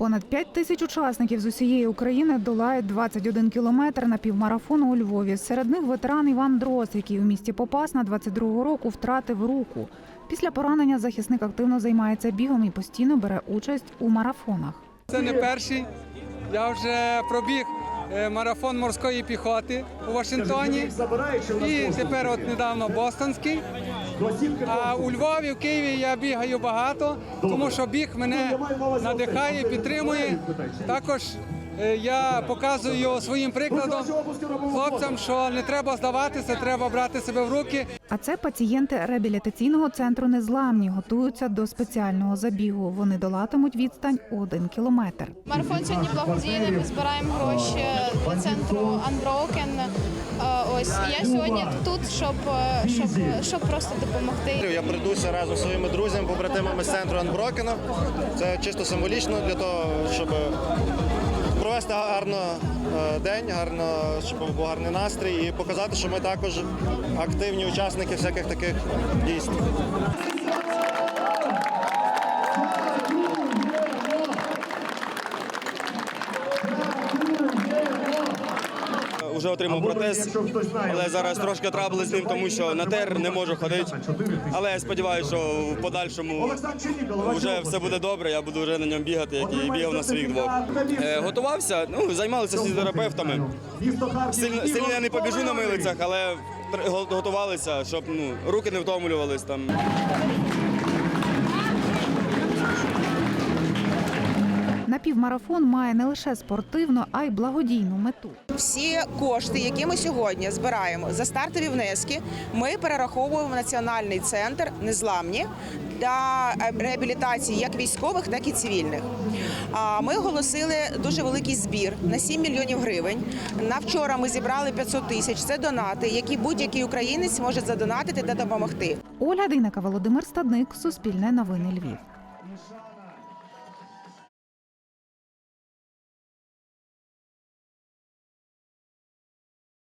Понад 5 тисяч учасників з усієї України долають 21 кілометр на півмарафону у Львові. Серед них ветеран Іван Дрос, який у місті Попасна 22-го року втратив руку. Після поранення захисник активно займається бігом і постійно бере участь у марафонах. Це не перший. Я вже пробіг е, марафон морської піхоти у Вашингтоні. І тепер от недавно Бостонський. А у Львові, в Києві я бігаю багато, тому що біг мене надихає, підтримує. Також я показую своїм прикладом хлопцям, що не треба здаватися, треба брати себе в руки. А це пацієнти реабілітаційного центру Незламні готуються до спеціального забігу. Вони долатимуть відстань один кілометр. Марафон сьогодні благодійний. Ми збираємо гроші для центру Unbroken. Е, Ось я сьогодні тут, щоб, е, щоб, щоб просто допомогти. Я прийдуся разом зі своїми друзями, побратимами з центру Анброкена. Це чисто символічно для того, щоб провести гарно е, день, гарно, щоб був гарний настрій і показати, що ми також активні учасники всяких таких дійств. Вже отримав протез, але зараз трошки трабли з ним, тому що на тер не можу ходити. Але я сподіваюся, що в подальшому вже все буде добре. Я буду вже на ньому бігати, як і бігав на своїх двох. Е, готувався, ну займалися фізіотерапевтами. Сильно, сильно я не побіжу на милицях, але готувалися, щоб ну руки не втомлювались там. Напівмарафон має не лише спортивну, а й благодійну мету. Всі кошти, які ми сьогодні збираємо за стартові внески, ми перераховуємо в національний центр незламні для е, реабілітації як військових, так і цивільних. Ми оголосили дуже великий збір на 7 мільйонів гривень. На вчора ми зібрали 500 тисяч. Це донати, які будь-який українець може задонатити та допомогти. Ольга Дейнека, Володимир Стадник, Суспільне новини Львів.